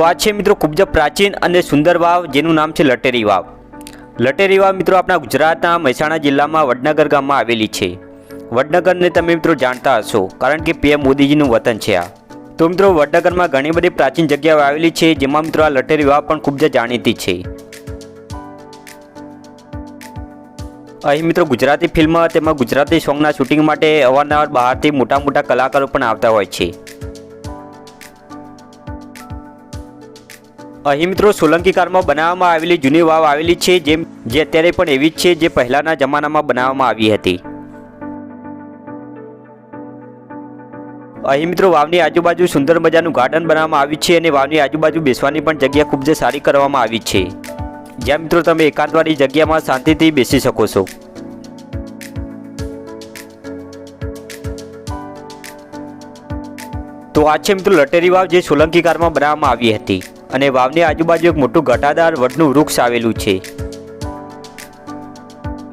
તો આ છે મિત્રો ખૂબ જ પ્રાચીન અને સુંદર વાવ, જેનું નામ છે લટેરી વાવ. લટેરી વાવ મિત્રો આપણા ગુજરાતના મહેસાણા જિલ્લામાં વડનગર ગામમાં આવેલી છે. વડનગરને તમે મિત્રો જાણતા હશો, કારણ કે પીએમ મોદીજીનું વતન છે આ. તો મિત્રો વડનગરમાં ઘણી બધી પ્રાચીન જગ્યાઓ આવેલી છે, જેમાં મિત્રો આ લટેરી વાવ પણ ખૂબ જ જાણીતી છે. અહીં મિત્રો ગુજરાતી ફિલ્મ, તેમાં ગુજરાતી સોંગના શૂટિંગ માટે અવારનવાર બહારથી મોટા મોટા કલાકારો પણ આવતા હોય છે. અહીં મિત્રો સોલંકી કાળમાં બનાવવામાં આવેલી જૂની વાવ આવેલી છે, જેમ જે અત્યારે પણ એવી જ છે, જે પહેલાના જમાનામાં બનાવવામાં આવી હતી. અહીં મિત્રો વાવની આજુબાજુ સુંદર મજાનું ગાર્ડન બનાવવામાં આવ્યું છે અને વાવની આજુબાજુ બેસવાની પણ જગ્યા ખૂબ જ સારી કરવામાં આવી છે. જ્યાં મિત્રો તમે એકાંતવાળી જગ્યામાં શાંતિથી બેસી શકો છો. તો આ છે મિત્રો લટેરી વાવ જે સોલંકી કારમાં બનાવવામાં આવી હતી. અને વાવની આજુબાજુ એક મોટું ઘટાદાર વડનું વૃક્ષ આવેલું છે.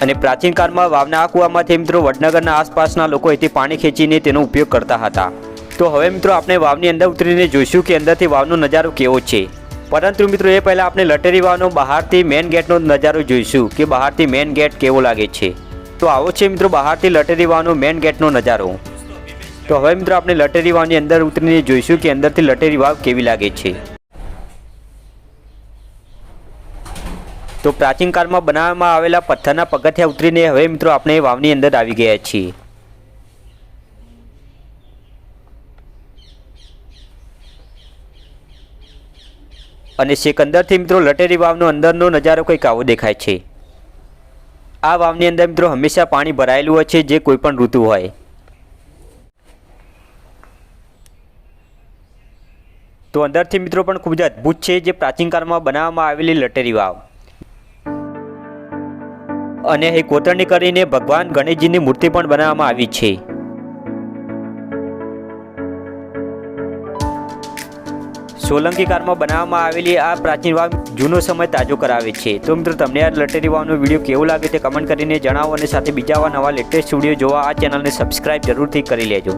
અને પ્રાચીન કાળમાં વાવના આ કૂવામાંથી મિત્રો વડનગરના આસપાસના લોકો અહીંથી પાણી ખેંચીને તેનો ઉપયોગ કરતા હતા. તો હવે મિત્રો આપણે વાવની અંદર ઉતરીને જોઈશું કે અંદરથી વાવનો નજારો કેવો છે. પરંતુ મિત્રો એ પહેલાં આપણે લટેરી વાવનો બહારથી મેન ગેટનો નજારો જોઈશું કે બહારથી મેન ગેટ કેવો લાગે છે. તો આવો છે મિત્રો બહારથી લટેરી વાવનો મેન ગેટનો નજારો. તો હવે મિત્રો આપણે લટેરી વાવની અંદર ઉતરીને જોઈશું કે અંદરથી લટેરી વાવ કેવી લાગે છે. તો પ્રાચીન કાળમાં બનાવવામાં આવેલા પથ્થરના પગથિયા ઉતરીને હવે મિત્રો આપણે વાવની અંદર આવી ગયા છીએ. અને છેક અંદરથી મિત્રો લટેરી વાવનો અંદરનો નજારો કંઈક આવો દેખાય છે. આ વાવની અંદર મિત્રો હંમેશા પાણી ભરાયેલું હોય છે, જે કોઈ પણ ઋતુ હોય. તો અંદરથી મિત્રો પણ ખૂબ જ અદ્ભુત છે, જે પ્રાચીન કાળમાં બનાવવામાં આવેલી લટેરી વાવ. અને અહીં કોતરણી કરીને ભગવાન ગણેશજીની મૂર્તિ પણ બનાવવામાં આવી છે. સોલંકી કારમાં બનાવવામાં આવેલી આ પ્રાચીન વાવ જૂનો સમય તાજો કરાવે છે. તો મિત્રો, તમને આ લટેરી વાવનો વીડિયો કેવો લાગે તે કમેન્ટ કરીને જણાવો અને સાથે બીજા નવા લેટેસ્ટ વીડિયો જોવા આ ચેનલને સબસ્ક્રાઈબ જરૂરથી કરી લેજો.